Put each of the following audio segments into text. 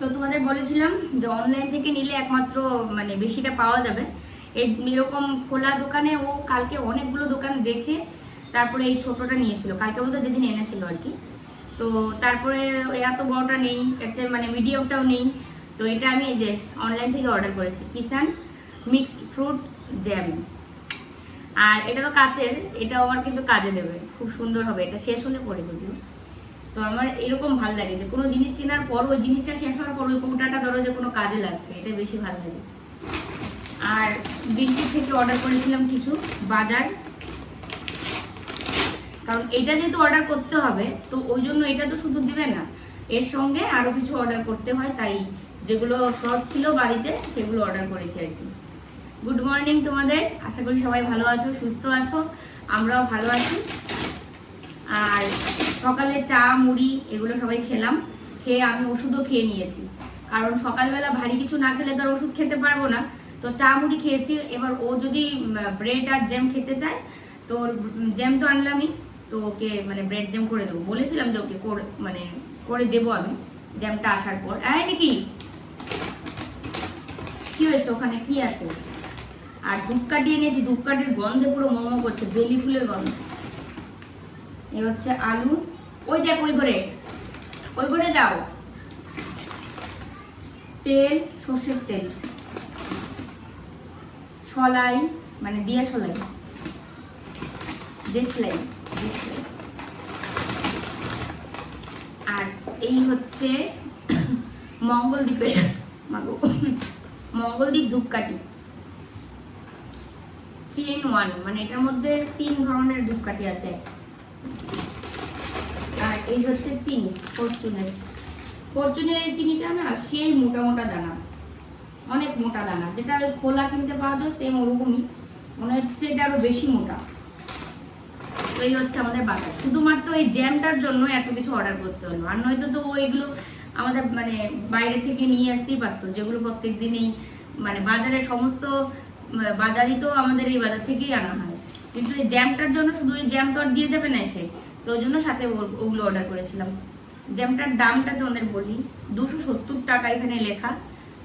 তো তোমাদের বলেছিলাম যে অনলাইন থেকে নিলে একমাত্র মানে বেশিটা পাওয়া যাবে। এরকম খোলা দোকানে ও কালকে অনেকগুলো দোকান দেখে তারপরে এই ছোটটা নিয়েছিল। কালকে বলতে যেদিন এনেছিল আর কি। তো তারপরে এত বড়টা নেই, এর চেয়ে মানে মিডিয়ামটাও নেই। তো এটা আমি এই যে অনলাইন থেকে অর্ডার করেছি। কিষান মিক্সড ফ্রুট জ্যাম আর এটা তো কাচের, এটাও আমার কিন্তু কাজে দেবে। খুব সুন্দর হবে। এটা শেষ হলে পরে যদিও। তো আমার এরকম ভালো লাগে যে কোনো জিনিস কেনার পর ওই জিনিসটা শেষ হওয়ার পর ওই কৌটাটা ধরো যে কোনো কাজে লাগছে এটা বেশি ভালো লাগে। আর বিলটি থেকে অর্ডার করেছিলাম কিছু, বাজার। কারণ এটা যেহেতু অর্ডার করতে হবে, তো ওই জন্য এটা তো শুধু দিবে না। এর সঙ্গে আরও কিছু অর্ডার করতে হয়, তাই যেগুলো শর্ট ছিল বাড়িতে, সেগুলো অর্ডার করেছি আর কি। গুড মর্নিং তোমাদের, আশা করি সবাই ভালো আছো, সুস্থ আছো, আমরাও ভালো আছি। আর সকালে চা, মুড়ি এগুলো সবাই খেলাম। খেয়ে আমি ওষুধও খেয়ে নিয়েছি। কারণ সকালবেলা ভারী কিছু না খেলে তো আর ওষুধ খেতে পারব না। তো চা, মুড়ি খেয়েছি। এবার ও যদি ব্রেড আর জ্যাম খেতে চায়, তো জ্যাম তো আনলামই। তো ওকে মানে ব্রেড জ্যাম করে দেবো। বলেছিলাম যে ওকে করে মানে করে দেবো আমি জ্যামটা আসার পর। আয় নাকি! কি হয়েছে ওখানে? কি আছে? আর ধূপকাঠি এনেছি। ধূপকাঠির গন্ধে পুরো মোমো করছে। বেলি ফুলের গন্ধ। এ হচ্ছে আলু। ওই দেখ, ওই ঘরে। ওই ঘরে যাও। তেল, সর্ষের তেল। সলাই মানে দিয়া সলাই। দেশলাই দেশলাই। আর এই হচ্ছে মঙ্গলদ্বীপের, মাগো, মঙ্গলদ্বীপ ধূপকাঠি। থ্রি ইন ওয়ান মানে এটার মধ্যে তিন ধরনের ধূপকাঠি আছে। আর এই হচ্ছে চিনি, ফরচুনের। ফরচুনের এই চিনিটা না, সেই মোটা মোটা দানা। অনেক মোটা দানা। যেটা ওই খোলা কিনতে পাওয়া যায় সেম ওরকমই। মনে হচ্ছে এটা আরও বেশি মোটা। তো এই হচ্ছে আমাদের বাজার শুধুমাত্র এই জ্যামটার জন্য এত কিছু অর্ডার করতে হলো। আর নয়তো তো ও এগুলো আমাদের মানে বাইরে থেকে নিয়ে আসতেই পারতো। যেগুলো প্রত্যেক দিনই মানে বাজারের সমস্ত, বাজারই তো আমাদের এই বাজার থেকেই আনা হয়। কিন্তু এই জ্যামটার জন্য শুধু এই জ্যাম তো আর দিয়ে যাবে না এসে তো ওই জন্য সাথে ওগুলো অর্ডার করেছিলাম। জ্যামটার দামটা তো ওদের বলি, দুশো সত্তর টাকা এখানে লেখা,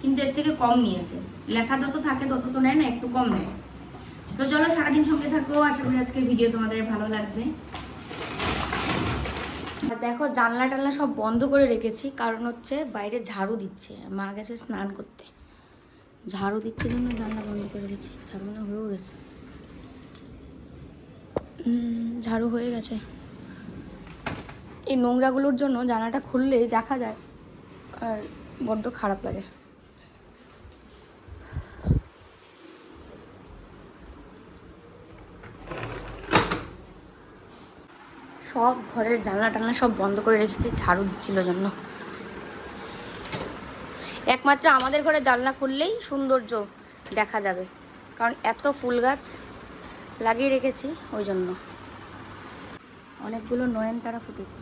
কিন্তু এর থেকে কম নিয়েছে। লেখা যত থাকে তত তো নেয় না, একটু কম নেয়। তো চলো সারাদিন সঙ্গে থাকো, আশা করি আজকে ভিডিও তোমাদের ভালো লাগবে। আর দেখো জানলা টানলা সব বন্ধ করে রেখেছি, কারণ হচ্ছে বাইরে ঝাড়ু দিচ্ছে। মা গেছে স্নান করতে। ঝাড়ু দিচ্ছে জন্য জানলা বন্ধ করে রেখেছি, ঝাড়ু হয়েও গেছে। ঝাড়ু হয়ে গেছে। এই নোংরাগুলোর জন্য জানাটা খুললেই দেখা যায়, আর বড্ড খারাপ লাগে। সব ঘরের জানলা টানলা সব বন্ধ করে রেখেছি, ঝাড়ু দিচ্ছিল জন্য। একমাত্র আমাদের ঘরে জানলা খুললেই সৌন্দর্য দেখা যাবে, কারণ এত ফুল গাছ। লাগিয়ে রেখেছি ওই জন্য। অনেকগুলো নয়নতারা ফুটেছে।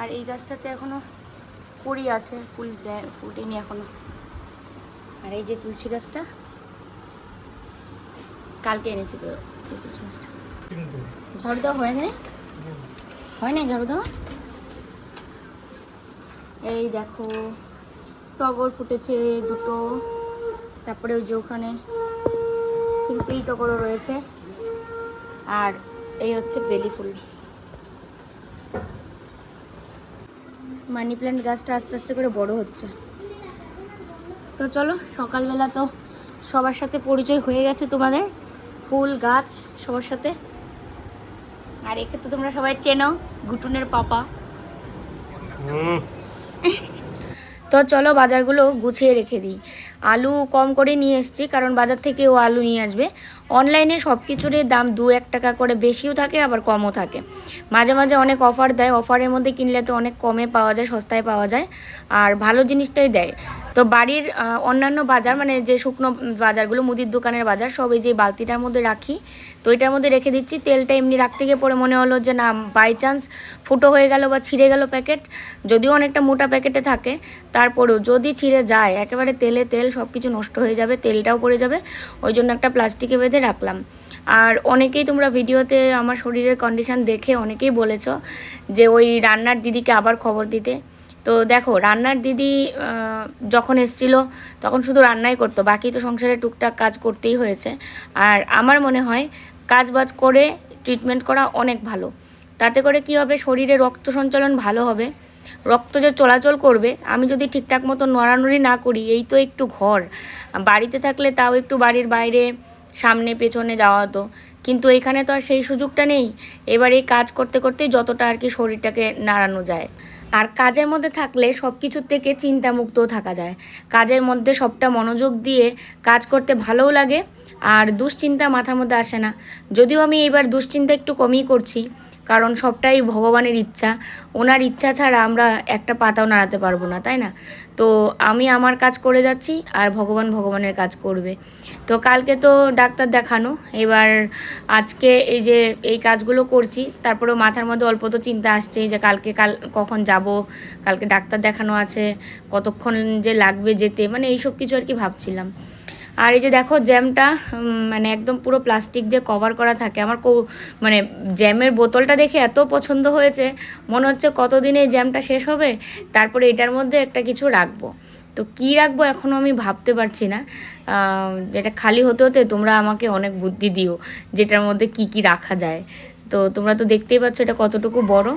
আর এই গাছটাতে এখনও কুড়ি আছে, ফুল দেয় ফুটেনি এখনও। আর এই যে তুলসী গাছটা, কালকে এনেছি তো এই তুলসী গাছটা। ঝাড়ু দেওয়া হয় না হয় ঝাড়ু দেওয়া এই দেখো, টগর ফুটেছে দুটো। তারপরে ওই যে ওখানে সিম্পল টগরও রয়েছে। আর এই হচ্ছে বেলি ফুল। মানি প্ল্যান্ট গাছটা আস্তে আস্তে করে বড় হচ্ছে। তো চলো সকালবেলা তো সবার সাথে পরিচয় হয়ে গেছে তোমাদের। ফুল গাছ সবার সাথে। আর একে তো তোমরা সবাই চেনো ঘুটুনের পাপা। তো চলো বাজারগুলো গুছিয়ে রেখে দিই। আলু কম করে নিয়ে এসছি, কারণ বাজার থেকে ও আলু নিয়ে আসবে। অনলাইনে সব কিছুরই দাম দু এক টাকা করে বেশিও থাকে, আবার কমও থাকে। মাঝে মাঝে অনেক অফার দেয় অফারের মধ্যে কিনলে তো অনেক কমে পাওয়া যায়, সস্তায় পাওয়া যায়, আর ভালো জিনিসটাই দেয়। তো বাড়ির অন্যান্য বাজার মানে যে শুকনো বাজারগুলো, মুদির দোকানের বাজার, সব এই যে বালতিটার মধ্যে রাখি তো এটার মধ্যে রেখে দিচ্ছি। তেলটা এমনি রাখতে গিয়ে পরে মনে হলো যে না বাই চান্স ফুটো হয়ে গেল বা ছিঁড়ে গেল প্যাকেট যদিও অনেকটা মোটা প্যাকেটে থাকে, তারপরেও যদি ছিঁড়ে যায়, একেবারে তেলে তেল সব কিছু নষ্ট হয়ে যাবে, তেলটাও পড়ে যাবে, ওই জন্য একটা প্লাস্টিকে বেঁধে রাখলাম। আর অনেকেই তোমরা ভিডিওতে আমার শরীরের কন্ডিশন দেখে অনেকেই বলেছ যে ওই রান্নার দিদিকে আবার খবর দিতে। তো দেখো, রান্নার দিদি যখন এসছিল, তখন শুধু রান্নাই করতো, বাকি তো সংসারে টুকটাক কাজ করতেই হয়েছে। আর আমার মনে হয় কাজ বাজ করে ট্রিটমেন্ট করা অনেক ভালো। তাতে করে কি হবে? শরীরে রক্ত সঞ্চালন ভালো হবে। রক্ত যে চলাচল করবে, আমি যদি ঠিকঠাক মতো নড়ানড়ি না করি, এই তো একটু ঘর। বাড়িতে থাকলে তাও একটু বাড়ির বাইরে, সামনে, পেছনে যাওয়া হতো। কিন্তু এখানে তো আর সেই সুযোগটা নেই। এবার এই কাজ করতে করতেই যতটা আর কি শরীরটাকে নাড়ানো যায়। আর কাজের মধ্যে থাকলে সব কিছুর থেকে চিন্তামুক্তও থাকা যায়। কাজের মধ্যে সবটা মনোযোগ দিয়ে কাজ করতে ভালোও লাগে। আর দুশ্চিন্তা মাথার মধ্যে আসে না। যদিও আমি এবার দুশ্চিন্তা একটু কমই করছি, কারণ সবটাই ভগবানের ইচ্ছা। ওনার ইচ্ছা ছাড়া আমরা একটা পাতাও নাড়াতে পারব না, তাই না? তো আমি আমার কাজ করে যাচ্ছি আর ভগবান ভগবানের কাজ করবে। তো কালকে তো ডাক্তার দেখানো, এবার আজকে এই যে এই কাজগুলো করছি, তারপরেও মাথার মধ্যে অল্প তো চিন্তা আসছে যে কালকে কাল কখন যাব, কালকে ডাক্তার দেখানো আছে, কতক্ষণ যে লাগবে যেতে মানে এইসব কিছু আর কি ভাবছিলাম। আর এই যে দেখো জ্যামটা মানে একদম পুরো প্লাস্টিক দিয়ে কভার করা থাকে। আমার মানে জ্যামের বোতলটা দেখে এত পছন্দ হয়েছে। মনে হচ্ছে কতদিনে এই জ্যামটা শেষ হবে? তারপরে এটার মধ্যে একটা কিছু রাখব। তো কি রাখব এখনও আমি ভাবতে পারছি না। এটা খালি হতে হতে তোমরা আমাকে অনেক বুদ্ধি দিও, যেটার মধ্যে কি কি রাখা যায়। তো তোমরা তো দেখতেই পাচ্ছ এটা কতটুকু বড়।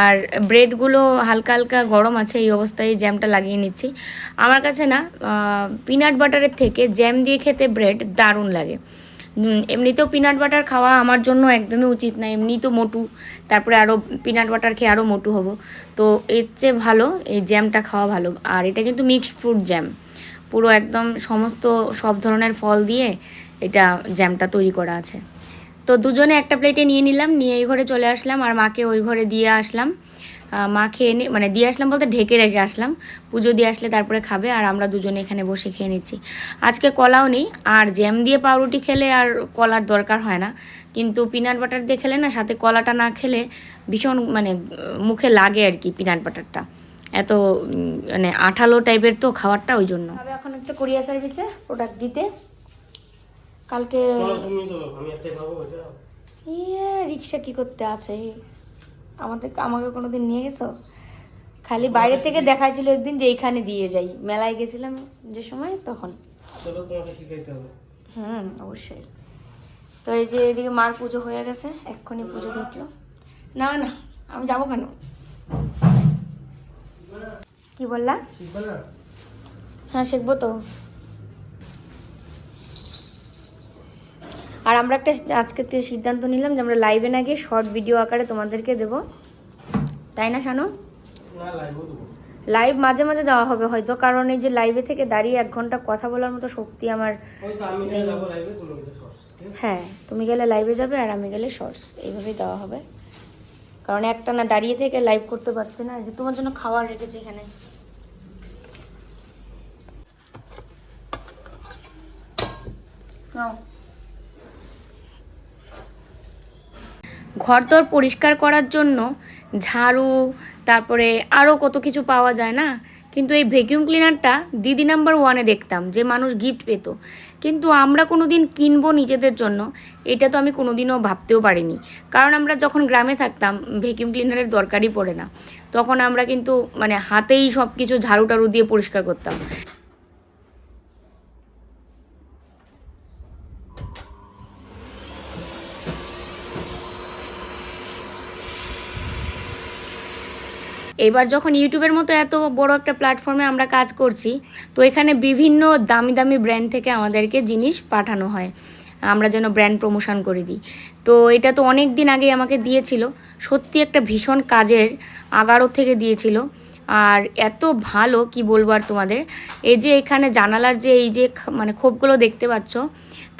আর ব্রেডগুলো হালকা হালকা গরম আছে, এই অবস্থায় জ্যামটা লাগিয়ে নিচ্ছি। আমার কাছে না পিনাট বাটারের থেকে জ্যাম দিয়ে খেতে ব্রেড দারুণ লাগে। এমনিতেও পিনাট বাটার খাওয়া আমার জন্য একদমই উচিত না এমনি তো মোটু। তারপরে আরও পিনাট বাটার খেয়ে আরও মোটু হব। তো এর চেয়ে ভালো এই জ্যামটা খাওয়া ভালো। আর এটা কিন্তু মিক্সড ফ্রুট জ্যাম পুরো একদম সমস্ত সব ধরনের ফল দিয়ে এটা জ্যামটা তৈরি করা আছে। তো দুজনে একটা প্লেটে নিয়ে নিলাম, নিয়ে এই ঘরে চলে আসলাম আর মাকে ওই ঘরে দিয়ে আসলাম। মা খেয়ে নি মানে দিয়ে আসলাম বলতে ঢেকে রেখে আসলাম। পুজো দিয়ে আসলে তারপরে খাবে আর আমরা দুজনে এখানে বসে খেয়ে নিচ্ছি। আজকে কলাও নেই, আর জ্যাম দিয়ে পাউরুটি খেলে আর কলার দরকার হয় না। কিন্তু পিনাট বাটার দিয়ে খেলে না, সাথে কলাটা না খেলে ভীষণ মানে মুখে লাগে আর কি পিনাট বাটারটা এত মানে আঠালো টাইপের তো খাবারটা ওই জন্য। এখন হচ্ছে কোরিয়া সার্ভিসে প্রোডাক্ট দিতে। কালকে ইয়ে রিক্সা কি করতে আছে? আমাদের আমাকে কোনোদিন নিয়ে গেছো? খালি বাইরে থেকে দেখাইছিল একদিন যে এইখানে দিয়ে যাই। মেলায় গেছিলাম যে সময় তখন। হুম অবশ্যই। তো এই যে এদিকে মার পুজো হয়ে গেছে এক্ষুনি পুজো উঠল না না আমি যাব কেন? কি বললা? হ্যাঁ শিখব তো। আর আমরা একটা আজকে সিদ্ধান্ত নিলাম যে আমরা লাইভে না গিয়ে শর্ট ভিডিও আকারে তোমাদেরকে দেবো। তাই না শানু? লাইভ মাঝে মাঝে যাওয়া হবে হয়তো কারণ এই যে লাইভে থেকে দাঁড়িয়ে এক ঘণ্টা কথা বলার মতো শক্তি আমার শর্টস হ্যাঁ তুমি গেলে লাইভে যাবে আর আমি গেলে শর্টস এইভাবেই দেওয়া হবে। কারণ একটা না দাঁড়িয়ে থেকে লাইভ করতে পারছে না যে তোমার জন্য খাবার রেখেছে এখানে। নাও। ঘরদোর পরিষ্কার করার জন্য ঝাড়ু, তারপরে আরও কত কিছু পাওয়া যায় না? কিন্তু এই ভ্যাকিউম ক্লিনারটা দিদি নাম্বার ওয়ানে দেখতাম যে মানুষ গিফট পেত। কিন্তু আমরা কোনো দিন কিনবো নিজেদের জন্য, এটা তো আমি কোনোদিনও ভাবতেও পারিনি। কারণ আমরা যখন গ্রামে থাকতাম ভ্যাকিউম ক্লিনারের দরকারই পড়ে না। তখন আমরা কিন্তু মানে হাতেই সব কিছু ঝাড়ু টাড়ু দিয়ে পরিষ্কার করতাম। এবার যখন ইউটিউবের মতো এত বড় একটা প্ল্যাটফর্মে আমরা কাজ করছি, তো এখানে বিভিন্ন দামি দামি ব্র্যান্ড থেকে আমাদেরকে জিনিস পাঠানো হয়। আমরা যেন ব্র্যান্ড প্রমোশন করে দিই। তো এটা তো অনেক দিন আগেই আমাকে দিয়েছিল। সত্যি একটা ভীষণ কাজের আগারো থেকে দিয়েছিল। আর এত ভালো, কি বলব আর তোমাদের? এই যে এখানে জানালার যে এই যে মানে ক্ষোভগুলো দেখতে পাচ্ছ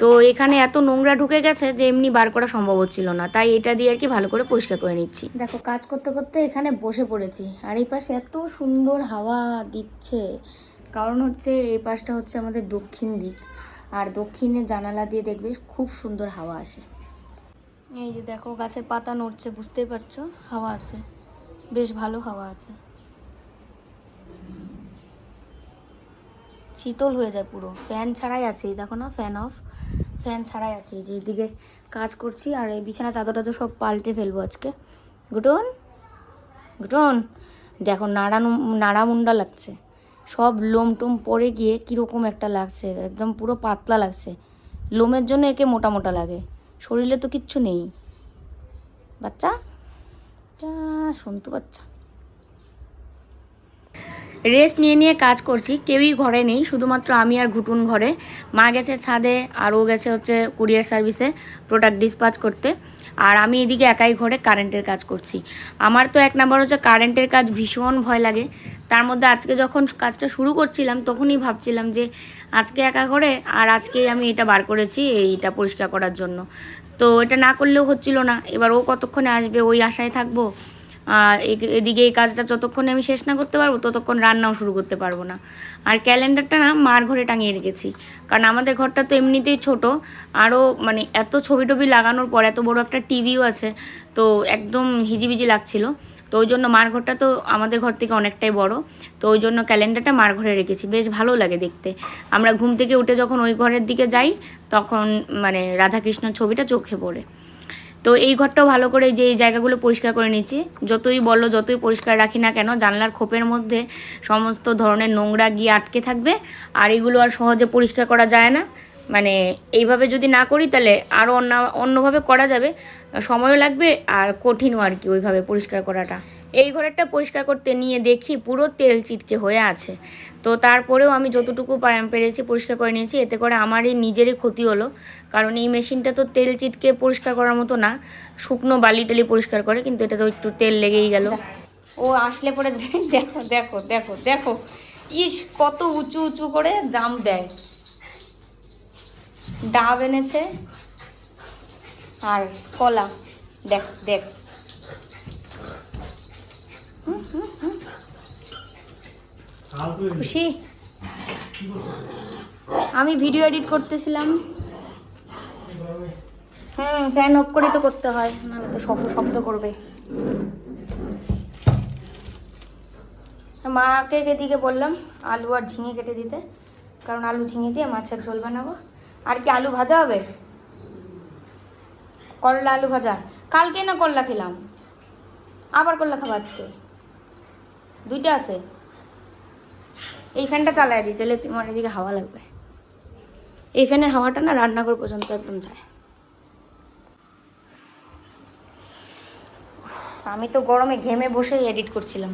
তো এখানে এত নোংরা ঢুকে গেছে যে এমনি বার করা সম্ভব হচ্ছিল না। তাই এটা দিয়ে আর কি ভালো করে পরিষ্কার করে নিচ্ছি। দেখো, কাজ করতে করতে এখানে বসে পড়েছি। আর এই পাশে এত সুন্দর হাওয়া দিচ্ছে। কারণ হচ্ছে এই পাশটা হচ্ছে আমাদের দক্ষিণ দিক। আর দক্ষিণে জানালা দিয়ে দেখবে খুব সুন্দর হাওয়া আসে। এই যে দেখো, গাছের পাতা নড়ছে, বুঝতেই পারছ? হাওয়া আছে। বেশ ভালো হাওয়া আছে। শীতল হয়ে যায় পুরো। ফ্যান ছাড়াই আছে দেখো না ফ্যান অফ ফ্যান ছাড়াই আছি যে এদিকে কাজ করছি, আর এই বিছানা চাদরটা তো সব পাল্টে ফেলব আজকে। গুটন? গুটন? দেখো নাড়া নাড়া মুন্ডা লাগছে। সব লোম টোম পড়ে গিয়ে কীরকম একটা লাগছে, একদম পুরো পাতলা লাগছে। লোমের জন্য একে মোটা মোটা লাগে, শরীরে তো কিচ্ছু নেই। বাচ্চা? যা শুনতো বাচ্চা। রেস্ট নিয়ে নিয়ে কাজ করছি, কেউই ঘরে নেই, শুধুমাত্র আমি আর ঘুটুন ঘরে। মা গেছে ছাদে, আর ও গেছে হচ্ছে কুরিয়ার সার্ভিসে প্রোডাক্ট ডিসপাচ করতে। আর আমি এদিকে একাই ঘরে কারেন্টের কাজ করছি। আমার তো এক নাম্বার হচ্ছে কারেন্টের কাজ ভীষণ ভয় লাগে। তার মধ্যে আজকে যখন কাজটা শুরু করছিলাম, তখনই ভাবছিলাম যে আজকে একা ঘরে, আর আজকেই আমি এটা বার করেছি এইটা পরিষ্কার করার জন্য। তো এটা না করলেও হচ্ছিল না। এবার ও কতক্ষণে আসবে, ওই আশায় থাকব। আর এদিকে এই কাজটা যতক্ষণে আমি শেষ না করতে পারব, ততক্ষণ রান্নাও শুরু করতে পারব না। আর ক্যালেন্ডারটা না মার ঘরে টাঙিয়ে রেখেছি। কারণ আমাদের ঘরটা তো এমনিতেই ছোট। আরও মানে এত ছবি টবি লাগানোর পর এত বড় একটা টিভিও আছে, তো একদম হিজিবিজি লাগছিল। তো ওই জন্য মার ঘরটা তো আমাদের ঘর থেকে অনেকটাই বড়। তো ওই জন্য ক্যালেন্ডারটা মার ঘরে রেখেছি। বেশ ভালো লাগে দেখতে। আমরা ঘুম থেকে উঠে যখন ওই ঘরের দিকে যাই, তখন মানে রাধাকৃষ্ণর ছবিটা চোখে পড়ে। তো এই ঘরটাও ভালো করে যে এই জায়গাগুলো পরিষ্কার করে নিচ্ছি যতই বলো, যতই পরিষ্কার রাখি না কেন, জানলার খোপের মধ্যে সমস্ত ধরনের নোংরা গিয়ে আটকে থাকবে আর এগুলো আর সহজে পরিষ্কার করা যায় না। মানে এইভাবে যদি না করি, তাহলে আরও অন্য, অন্যভাবে করা যাবে। সময়ও লাগবে আর কঠিনও আর কি ওইভাবে পরিষ্কার করাটা। এই ঘরেরটা পরিষ্কার করতে নিয়ে দেখি পুরো তেল চিটকে হয়ে আছে। তো তারপরেও আমি যতটুকু পেরেছি পরিষ্কার করে নিয়েছি, এতে করে আমারই নিজেরই ক্ষতি হলো। কারণ এই মেশিনটা তো তেল চিটকে পরিষ্কার করার মতো না, শুকনো বালি টালি পরিষ্কার করে, কিন্তু এটা তো একটু তেল লেগেই গেল। ও আসলে পরে দেখো দেখো দেখো দেখো। ইস, কত উঁচু উঁচু করে জাম দেয়। ডাব এনেছে আর কলা। দেখ দেখ হুম, হুম, হুম। খুশি? আমি ভিডিও এডিট করতেছিলাম। হুম ফ্যান অফ করে তো করতে হয়, নাহলে তো শব্দ শব্দ করবে। মাকে এদিকে বললাম, আলু আর ঝিঙে কেটে দিতে, কারণ আলু ঝিঙে দিয়ে মাছের ঝোল বানাবো। আর কি আলু ভাজা হবে? করলা আলু ভাজা। কালকে না করলা খেলাম? আবার করলা খাব আজকে? দুইটা আছে? এই ফ্যানটা চালাই দিই তাহলে তোমার এদিকে হাওয়া লাগবে। এই ফ্যানের হাওয়াটা না রান্নাঘর পর্যন্ত একদম যায়। আমি তো গরমে ঘেমে বসেই এডিট করছিলাম।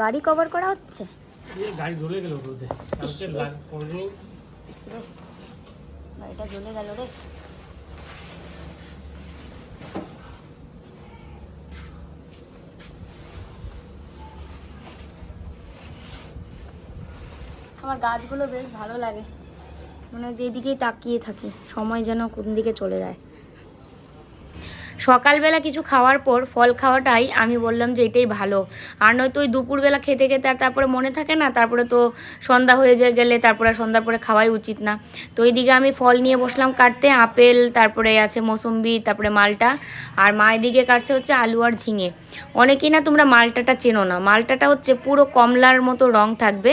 গাড়ি কভার করা হচ্ছে? গাড়ি জ্বলে গেল গাড়িটা জ্বলে গেল রে। আমার গাছগুলো বেশ ভালো লাগে। মানে যেদিকেই তাকিয়ে থাকি, সময় যেন কোন দিকে চলে যায়। সকালবেলা কিছু খাওয়ার পর ফল খাওয়াটাই আমি বললাম যে এটাই ভালো। আর নয়তো ওই দুপুরবেলা খেতে খেতে আর তারপরে মনে থাকে না, তারপরে তো সন্ধ্যা হয়ে যায় গেলে তারপরে সন্ধ্যার পরে খাওয়াই উচিত না। তো এইদিকে আমি ফল নিয়ে বসলাম কাটতে, আপেল, তারপরে আছে মৌসম্বি, তারপরে মালটা। আর মা এদিকে কাটছে হচ্ছে আলু আর ঝিঙে। অনেকেই না তোমরা মালটাটা চেনো না। মালটাটা হচ্ছে পুরো কমলার মতো রং থাকবে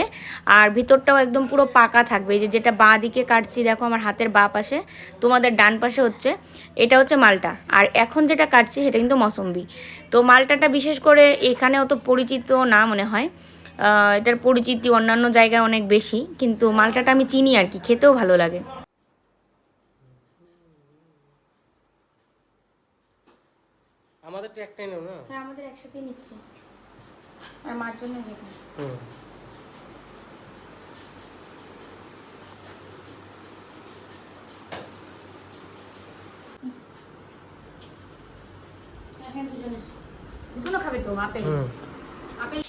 আর ভিতরটাও একদম পুরো পাকা থাকবে। যে যেটা বাঁ দিকে কাটছি, দেখো আমার হাতের বাঁ পাশে, তোমাদের ডান পাশে হচ্ছে, এটা হচ্ছে মালটা। আর এখন যেটা কাটছি সেটা কিন্তু মৌসম্বি। তো মালটাটা বিশেষ করে এখানে অত পরিচিত না মনে হয়। আহ, এটার পরিচিতি অন্যান্য জায়গায় অনেক বেশি কিন্তু মালটাটা আমি চিনি আর কি খেতেও ভালো লাগে। আমাদের তো একটাই নেও না? হ্যাঁ আমাদের একসাথেই নিচ্ছে। আর মার জন্য যেখানে হুম এখানে দুজনে তো আপেল। আপেল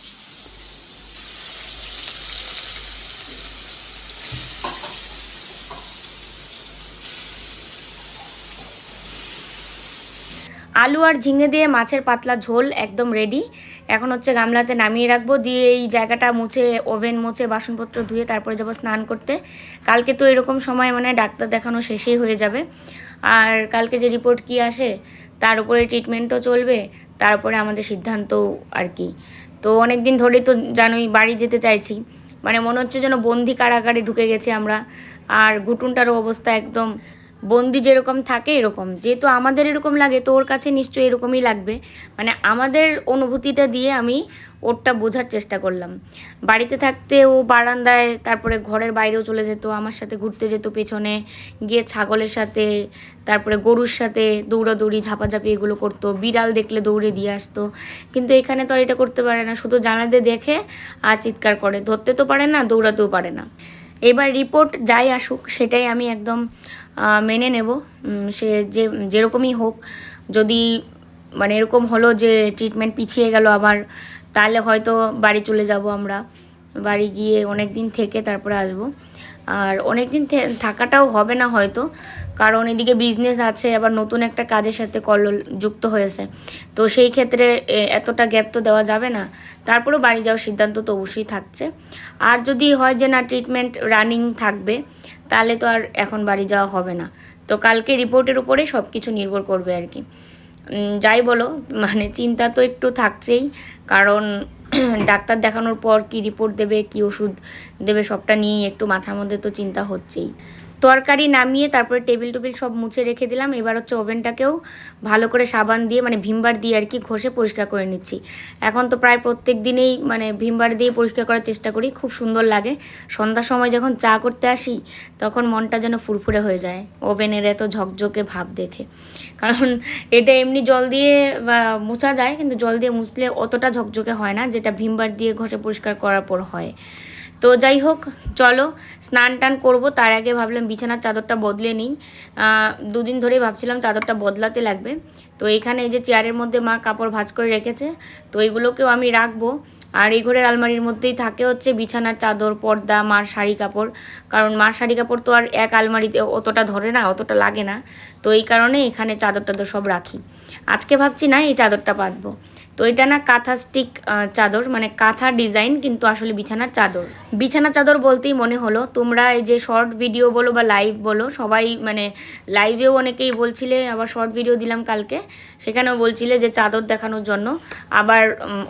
আলু আর ঝিঙে দিয়ে মাছের পাতলা ঝোল একদম রেডি এখন হচ্ছে গামলাতে নামিয়ে রাখব দিয়ে এই জায়গাটা মুছে ওভেন মুছে বাসনপত্র ধুয়ে তারপরে যাব স্নান করতে। কালকে তো এরকম সময় মানে ডাক্তার দেখানো শেষেই হয়ে যাবে। আর কালকে যে রিপোর্ট কি আসে তার উপরে ট্রিটমেন্টও চলবে। তারপরে আমাদের সিদ্ধান্ত আর কি। তো অনেক দিন ধরেই তো জানোই বাড়ি যেতে চাইছি। মানে মনে হচ্ছে যেন বন্দি কারাগারে ঢুকে গেছি আমরা। আর ঘুটুনটারও অবস্থা একদম বন্দি যেরকম থাকে এরকম। যেহেতু আমাদের এরকম লাগে, তো ওর কাছে নিশ্চয়ই এরকমই লাগবে। মানে আমাদের অনুভূতিটা দিয়ে আমি ওরটা বোঝার চেষ্টা করলাম। বাড়িতে থাকতে ও বারান্দায়, তারপরে ঘরের বাইরেও চলে যেত, আমার সাথে ঘুরতে যেত পেছনে, গিয়ে ছাগলের সাথে, তারপরে গরুর সাথে দৌড়াদৌড়ি, ঝাপাঝাপি এগুলো করতো, বিড়াল দেখলে দৌড়ে দিয়ে আসতো। কিন্তু এখানে তো আর এটা করতে পারে না, শুধু জানালাতে দেখে আর চিৎকার করে। ধরতে তো পারে না, দৌড়াতেও পারে না। এবার রিপোর্ট যাই আসুক, সেটাই আমি একদম মেনে নেব। সে যে, যেরকমই হোক, যদি মানে এরকম হলো যে ট্রিটমেন্ট পিছিয়ে গেল আমার, তাহলে হয়তো বাড়ি চলে যাব আমরা। বাড়ি গিয়ে অনেক দিন থেকে তারপরে আসব। আর অনেক দিন থাকাটাও হবে না হয়তো। কারণ এদিকে বিজনেস আছে, আবার নতুন একটা কাজের সাথে কল যুক্ত হয়েছে। তো সেই ক্ষেত্রে এতটা গ্যাপ তো দেওয়া যাবে না। তারপরেও বাড়ি যাওয়ার সিদ্ধান্ত তো অবশ্যই থাকছে। আর যদি হয় যে না ট্রিটমেন্ট রানিং থাকবে, তাহলে তো আর এখন বাড়ি যাওয়া হবে না। তো কালকে রিপোর্টের উপরে সব কিছু নির্ভর করবে আর কি। যাই বলো মানে চিন্তা তো একটু থাকছেই। কারণ ডাক্তার দেখানোর পর কি রিপোর্ট দেবে, কি ওষুধ দেবে, সবটা নিয়েই একটু মাথার মধ্যে তো চিন্তা হচ্ছেই। তরকারি নামিয়ে তারপরে টেবিল টেবিল সব মুছে রেখে দিলাম। এবার হচ্ছে ওভেনটাকেও ভালো করে সাবান দিয়ে মানে ভিমবার দিয়ে আর কি ঘষে পরিষ্কার করে নিচ্ছি। এখন তো প্রায় প্রত্যেক দিনেই মানে ভিমবার দিয়ে পরিষ্কার করার চেষ্টা করি, খুব সুন্দর লাগে। সন্ধ্যার সময় যখন চা করতে আসি, তখন মনটা যেন ফুরফুরে হয়ে যায়, ওভেনের এত ঝকঝকে ভাব দেখে। কারণ এটা এমনি জল দিয়ে মোছা যায়, কিন্তু জল দিয়ে মুছলে অতটা ঝকঝকে হয় না, যেটা ভিমবার দিয়ে ঘষে পরিষ্কার করার পর হয়। তো যাই হোক, চলো, স্নান টান করব। তার আগে ভাবলাম বিছানার চাদরটা বদলে নিই। দুদিন ধরেই ভাবছিলাম চাদরটা বদলাতে লাগবে। তো এখানে এই যে চেয়ারের মধ্যে মা কাপড় ভাজ করে রেখেছে, তো এইগুলোকেও আমি রাখব। আর এই ঘরের আলমারির মধ্যেই থাকে হচ্ছে বিছানার চাদর, পর্দা, মার শাড়ি কাপড়। কারণ মার শাড়ি কাপড় তো আর এক আলমারিতে অতটা ধরে না, অতটা লাগে না। তো এই কারণে এখানে চাদর টাদর সব রাখি। আজকে ভাবছি না এই চাদরটা পাতবো তো এটা না কাঁথা স্টিক চাদর মানে কাঁথা ডিজাইন কিন্তু আসলে বিছানার চাদর। বিছানা চাদর বলতেই মনে হলো, তোমরা এই যে শর্ট ভিডিও বলো বা লাইভ বলো, সবাই মানে লাইভেও অনেকেই বলছিলে, আবার শর্ট ভিডিও দিলাম কালকে, সেখানেও বলছিলে যে চাদর দেখানোর জন্য। আবার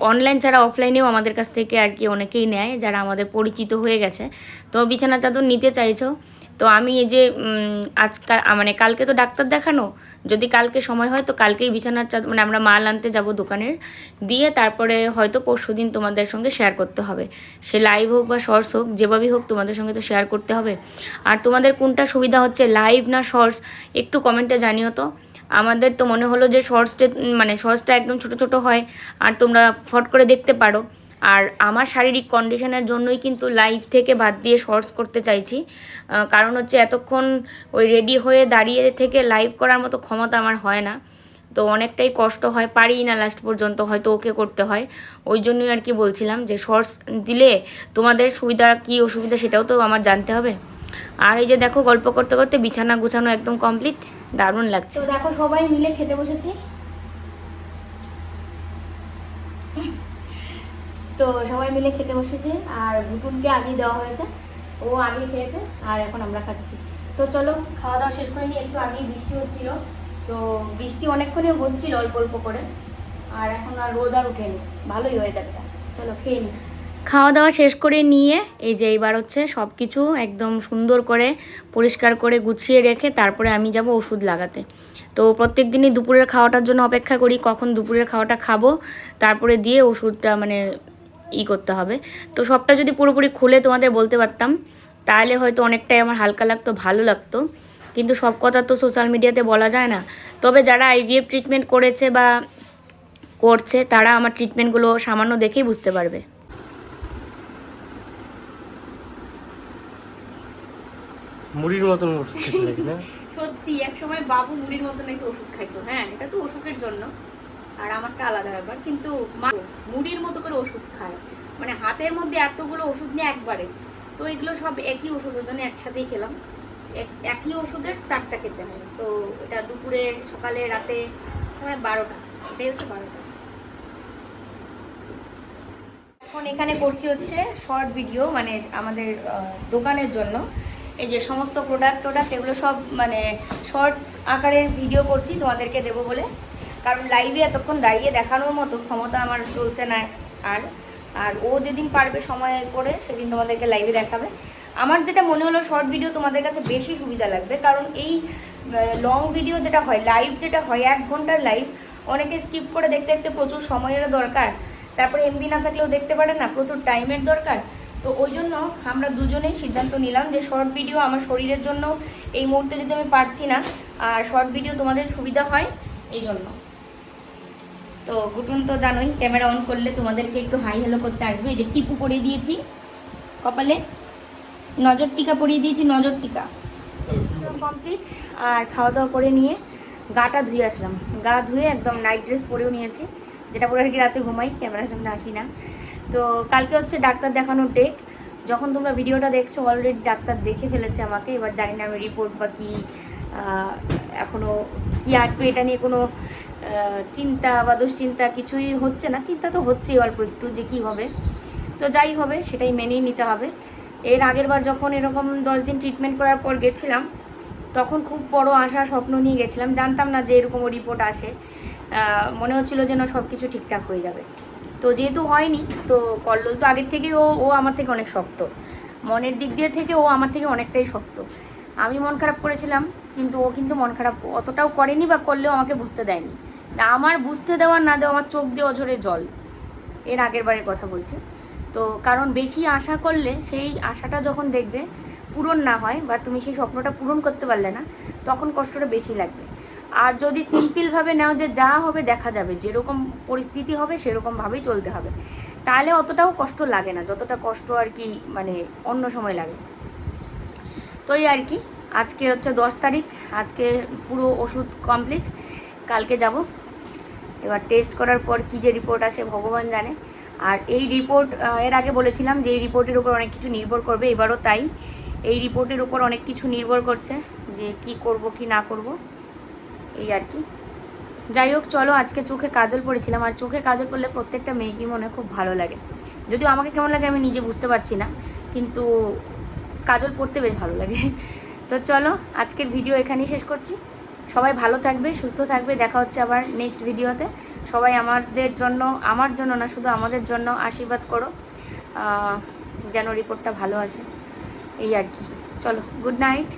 অনলাইন ছাড়া অফলাইনেও আমাদের কাছ থেকে আর কি অনেকেই নেয়, যারা আমাদের পরিচিত হয়ে গেছে। তো বিছানা চাদর নিতে চাইছো তো আমি এই যে আজকাল মানে কালকে তো ডাক্তার দেখানো, যদি কালকে সময় হয় তো কালকেই বিছানার চাদর মানে আমরা মাল আনতে যাব দোকানের, দিয়ে তারপরে হয়তো পরশু দিন তোমাদের সঙ্গে শেয়ার করতে হবে। সে লাইভ হোক বা শর্টস হোক যেভাবেই হোক তোমাদের সঙ্গে তো শেয়ার করতে হবে। আর তোমাদের কোনটা সুবিধা হচ্ছে লাইভ না শর্টস একটু কমেন্টে জানিও তো। আমাদের তো মনে হলো যে শর্টসটা মানে শর্টসটা একদম ছোট ছোট হয়, আর তোমরা ফট করে দেখতে পারো। আর আমার শারীরিক কন্ডিশনের জন্যই কিন্তু লাইভ থেকে বাদ দিয়ে শর্টস করতে চাইছি। কারণ হচ্ছে এতক্ষণ ওই রেডি হয়ে দাঁড়িয়ে থেকে লাইভ করার মতো ক্ষমতা আমার হয় না। তো অনেকটাই কষ্ট হয় পারি না লাস্ট পর্যন্ত, হয়তো ওকে করতে হয়। ওই জন্যই আর কি বলছিলাম যে শর্টস দিলে তোমাদের সুবিধা কি অসুবিধা সেটাও তো আমার জানতে হবে। আর এই যে দেখো, গল্প করতে করতে বিছানা গুছানো একদম কমপ্লিট দারুণ লাগছে। দেখো সবাই মিলে খেতে বসেছি। তো সবাই মিলে খেতে বসেছে, আর বুটুনকে আগে দেওয়া হয়েছে। ও আগে খেয়েছে, আর এখন আমরা খাচ্ছি। তো চলো খাওয়া দাওয়া শেষ করে নিয়ে একটু আগেই বৃষ্টি হচ্ছিল। তো বৃষ্টি অনেকক্ষণই হচ্ছিল অল্প অল্প করে, আর এখন আর রোদ আর উঠেনি ভালোই ওয়েদারটা চলো, খেয়ে নিই। খাওয়া দাওয়া শেষ করে নিয়ে, এই যে এইবার হচ্ছে সব কিছু একদম সুন্দর করে, পরিষ্কার করে গুছিয়ে রেখে তারপরে আমি যাব ওষুধ লাগাতে। তো প্রত্যেক দিনই দুপুরের খাওয়াটার জন্য অপেক্ষা করি, কখন দুপুরের খাওয়াটা খাব, তারপরে দিয়ে ওষুধটা মানে ই করতে হবে। তো সবটা যদি পুরোপুরি খুলে তোমাদের বলতে পারতাম তাহলে হয়তো অনেকটাই আমার হালকা লাগতো ভালো লাগতো। কিন্তু সব কথা তো সোশ্যাল মিডিয়াতে বলা যায় না। তবে যারা আইভিএফ ট্রিটমেন্ট করেছে বা করছে তারা আমার ট্রিটমেন্টগুলো সামান্য দেখেই বুঝতে পারবে। মুড়ির মতন ওষুধ খেতে লাগে না? সত্যি এক সময় বাবু মুড়ির মতো নাকি ওষুধ খাইতো। হ্যাঁ এটা তো অসুখের জন্য। আর আমারটা আলাদা ব্যাপার। কিন্তু মা মুড়ির মতো করে ওষুধ খায়। মানে হাতের মধ্যে এতগুলো ওষুধ নিয়ে একবারে। তো এগুলো সব একই ওষুধ জন্য একসাথেই খেলাম। এক- একই ওষুধের চারটা খেতে হয়। তো এটা দুপুরে, সকালে, রাতে সময় বারোটা। এটাই হচ্ছে বারোটা। এখন এখানে করছি হচ্ছে শর্ট ভিডিও মানে আমাদের দোকানের জন্য। এই যে সমস্ত প্রোডাক্ট টোডাক্ট এগুলো সব মানে শর্ট আকারে ভিডিও করছি। তোমাদেরকে দেবো বলে। কারণ লাইভে এতক্ষণ দাঁড়িয়ে দেখানোর মতো ক্ষমতা আমার চলছে না আর। আর ও যেদিন পারবে সময় করে সেদিন তোমাদেরকে লাইভে দেখাবে। আমার যেটা মনে হলো শর্ট ভিডিও তোমাদের কাছে বেশি সুবিধা লাগবে, কারণ এই লং ভিডিও যেটা হয় লাইভ যেটা হয়, এক ঘণ্টার লাইভ অনেকে স্কিপ করে দেখতে দেখতে প্রচুর সময়েরও দরকার। তারপরে এমবি না থাকলেও দেখতে পারে না, প্রচুর টাইমের দরকার। তো ওই জন্য আমরা দুজনেই সিদ্ধান্ত নিলাম যে শর্ট ভিডিও আমার শরীরের জন্য এই মুহূর্তে যদি আমি পারছি না, আর শর্ট ভিডিও তোমাদের সুবিধা হয়, এই জন্য। তো গুটুন তো জানোই ক্যামেরা অন করলে তোমাদেরকে একটু হাই হ্যালো করতে আসবে। এই যে টিপু পরিয়ে দিয়েছি কপালে। নজর টিকা পরিয়ে দিয়েছি নজর টিকা। কমপ্লিট আর খাওয়া দাওয়া করে নিয়ে গাটা ধুয়ে আসলাম। গা ধুয়ে একদম নাইট ড্রেস পরেও নিয়েছি। যেটা পরে আর কি রাতে ঘুমাই ক্যামেরার সামনে আসি না। তো কালকে হচ্ছে ডাক্তার দেখানোর ডেট যখন তোমরা ভিডিওটা দেখছ অলরেডি ডাক্তার দেখে ফেলেছে আমাকে। এবার জানি না আমি রিপোর্ট বা কী এখনও কি আসবে এটা নিয়ে কোনো চিন্তা বা দুশ্চিন্তা কিছুই হচ্ছে না। চিন্তা তো হচ্ছেই অল্প একটু যে কী হবে। তো যাই হবে, সেটাই মেনেই নিতে হবে। এর আগের বার যখন এরকম দশ দিন ট্রিটমেন্ট করার পর গেছিলাম, তখন খুব বড় আশা, স্বপ্ন নিয়ে গেছিলাম। জানতাম না যে এরকম রিপোর্ট আসে। মনে হচ্ছিল যেন সব কিছু ঠিকঠাক হয়ে যাবে। তো যেহেতু হয়নি, তো কল্লোল তো আগের থেকে ও ও আমার থেকে অনেক শক্ত। মনের দিক দিয়ে থেকে ও আমার থেকে অনেকটাই শক্ত। আমি মন খারাপ করেছিলাম, কিন্তু ও কিন্তু মন খারাপ অতটাও করেনি বা করলেও আমাকে বুঝতে দেয়নি। তা আমার বুঝতে দেওয়ার না দেওয়া, আমার চোখ দিয়ে অঝরে জল। এর আগের বারের কথা বলছি। তো কারণ বেশি আশা করলে সেই আশাটা যখন দেখবে, পূরণ না হয় বা তুমি সেই স্বপ্নটা পূরণ করতে পারলে না, তখন কষ্টটা বেশি লাগবে। আর যদি সিম্পলভাবে নাও যে যা হবে দেখা যাবে, যেরকম পরিস্থিতি হবে সেরকমভাবেই চলতে হবে। তাহলে অতটাও কষ্ট লাগে না, যতটা কষ্ট আর কি মানে অন্য সময় লাগে। তো এই আর কি, আজকে হচ্ছে দশ তারিখ, আজকে পুরো ওষুধ কমপ্লিট কালকে যাব। এবার টেস্ট করার পর কী যে রিপোর্ট আসে ভগবান জানে। আর এই রিপোর্ট এর আগে বলেছিলাম যে এই রিপোর্টের উপর অনেক কিছু নির্ভর করবে, এবারও তাই। এই রিপোর্টের উপর অনেক কিছু নির্ভর করছে যে কি করব, কি না করব, এই আর কি। যাই হোক, চলো আজকে চোখে কাজল পড়েছিলাম। আর চোখে কাজল পড়লে প্রত্যেকটা মেয়েকেই মনে খুব ভালো লাগে। যদিও আমাকে কেমন লাগে আমি নিজে বুঝতে পারছি না, কিন্তু কাজল পড়তে বেশ ভালো লাগে। তো চলো, আজকের ভিডিও এখানেই শেষ করছি। সবাই ভালো থাকবে, সুস্থ থাকবে। দেখা হচ্ছে আবার নেক্সট ভিডিওতে সবাই আমাদের জন্য, আমার জন্য না, শুধু আমাদের জন্য আশীর্বাদ করো। যেন রিপোর্টটা ভালো আসে। এই আর কি। চলো গুড নাইট